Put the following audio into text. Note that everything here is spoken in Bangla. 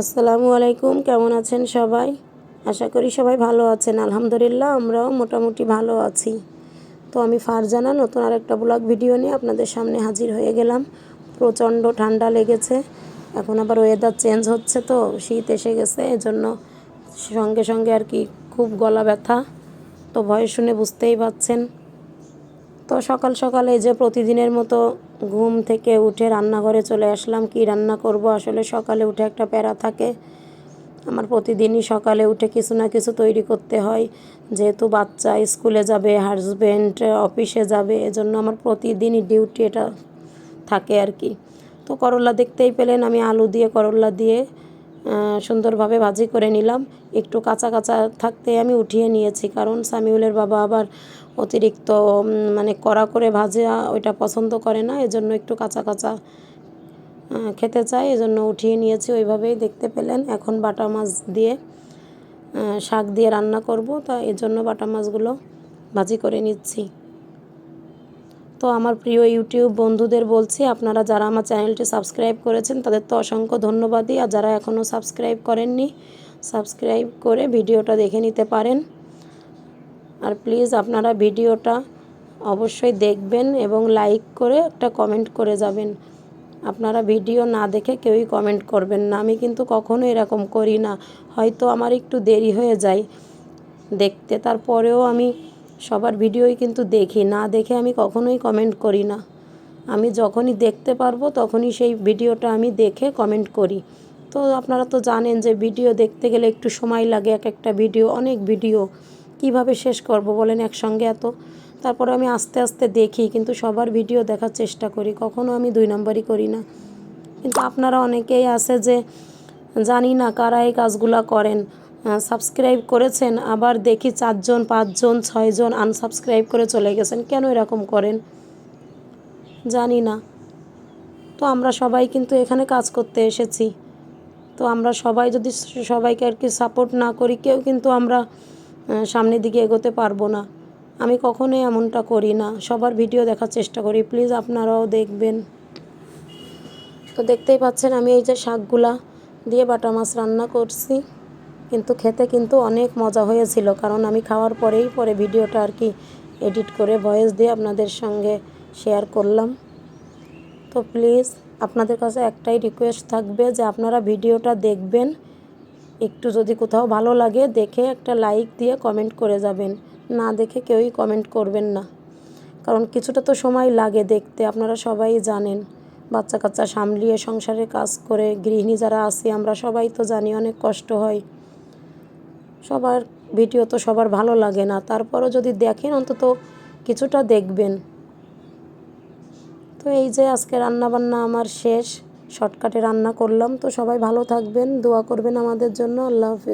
আসসালামু আলাইকুম, কেমন আছেন সবাই? আশা করি সবাই ভালো আছেন। আলহামদুলিল্লাহ, আমরাও মোটামুটি ভালো আছি। তো আমি ফারজানা, নতুন আরেকটা ব্লগ ভিডিও নিয়ে আপনাদের সামনে হাজির হয়ে গেলাম। প্রচণ্ড ঠান্ডা লেগেছে। এখন আবার ওয়েদার চেঞ্জ হচ্ছে তো, শীত এসে গেছে, এজন্য সঙ্গে সঙ্গে আর কি খুব গলা ব্যথা। তো ভয় শুনে বুঝতেই পাচ্ছেন তো সকাল সকালে যে প্রতিদিনের মতো ঘুম থেকে উঠে রান্নাঘরে চলে আসলাম। কি রান্না করব? আসলে সকালে উঠে একটা প্যারা থাকে। আমার প্রতিদিনই সকালে উঠে কিছু না কিছু তৈরি করতে হয়। যেহেতু বাচ্চা স্কুলে যাবে হাজব্যান্ড অফিসে যাবে, এজন্য আমার প্রতিদিনই ডিউটি এটা থাকে আর কি। তো করলা দেখতেই পেলেন, আমি আলু দিয়ে করলা দিয়ে সুন্দরভাবে ভাজি করে নিলাম। একটু কাঁচা কাঁচা থাকতে আমি উঠিয়ে নিয়েছি, কারণ সামিউলের বাবা আবার অতিরিক্ত মানে কড়া করে ভাজা ওইটা পছন্দ করে না, এজন্য একটু কাঁচা কাঁচা খেতে চায়, এজন্য উঠিয়ে নিয়েছি ওইভাবেই দেখতে পেলেন। এখন বাটা মাছ দিয়ে শাক দিয়ে রান্না করব, তা এজন্য বাটা মাছগুলো ভাজি করে নিচ্ছি। তো আমার প্রিয় ইউটিউব বন্ধুদের বলছি, আপনারা যারা আমার চ্যানেলটি সাবস্ক্রাইব করেছেন, তাদের তো অসংখ্য ধন্যবাদই। আর যারা এখনও সাবস্ক্রাইব করেননি, সাবস্ক্রাইব করে ভিডিওটা দেখে নিতে পারেন। আর প্লিজ আপনারা ভিডিওটা অবশ্যই দেখবেন এবং লাইক করে একটা কমেন্ট করে যাবেন। আপনারা ভিডিও না দেখে কেউই কমেন্ট করবেন না। আমি কিন্তু কখনো এরকম করি না। হয়তো আমার একটু দেরি হয়ে যায় দেখতে। তারপরেও আমি সবার ভিডিওই কিন্তু দেখি, না দেখে আমি কখনোই কমেন্ট করি না। আমি যখনই দেখতে পারব তখনই সেই ভিডিওটা আমি দেখে কমেন্ট করি। তো আপনারা তো জানেন যে ভিডিও দেখতে গেলে একটু সময় লাগে, এক একটা ভিডিও, অনেক ভিডিও। কীভাবে শেষ করব বলেন একসঙ্গে এত? তারপরে আমি আস্তে আস্তে দেখি, কিন্তু সবার ভিডিও দেখার চেষ্টা করি, কখনো আমি দুই নম্বরই করি না। কিন্তু আপনারা অনেকেই আছে যে জানি না কারা এই কাজগুলো করেন। সাবস্ক্রাইব করেছেন, আবার দেখি চারজন, পাঁচজন, ছয়জন আনসাবস্ক্রাইব করে চলে গেছেন, কেন এরকম করেন? জানি না। তো আমরা সবাই কিন্তু এখানে কাজ করতে এসেছি। তো আমরা সবাই যদি সবাইকে আর কি সাপোর্ট না করি, কেউ কিন্তু আমরা সামনের দিকে এগোতে পারব না। আমি কখনোই এমনটা করি না। সবার ভিডিও দেখার চেষ্টা করি। প্লিজ আপনারাও দেখবেন। তো দেখতেই পাচ্ছেন, আমি এই যে শাকগুলা দিয়ে বাটা মাছ রান্না করছি। কিন্তু খেতে কিন্তু অনেক মজা হয়েছিল, কারণ আমি খাওয়ার পরেই পরে ভিডিওটা আর কি এডিট করে ভয়েস দিয়ে আপনাদের সঙ্গে শেয়ার করলাম। তো প্লিজ আপনাদের কাছে একটাই রিকোয়েস্ট থাকবে যে আপনারা ভিডিওটা দেখবেন, একটু যদি কোথাও ভালো লাগে দেখে একটা লাইক দিয়ে কমেন্ট করে যাবেন, না দেখে কেউই কমেন্ট করবেন না। কারণ কিছুটা তো সময় লাগে দেখতে, আপনারা সবাই জানেন বাচ্চা কাচ্চা সামলিয়ে সংসারে কাজ করে, গৃহিণী যারা আছি, আমরা সবাই তো জানি অনেক কষ্ট হয়। সবার ভিডিও তো সবার ভালো লাগে না। তারপরও যদি দেখেন অন্তত কিছুটা দেখবেন। তো এই যে আজকে রান্নাবান্না আমার শেষ, শর্টকাটে রান্না করলাম। তো সবাই ভালো থাকবেন, দোয়া করবেন আমাদের জন্য। আল্লাহ হাফিজ।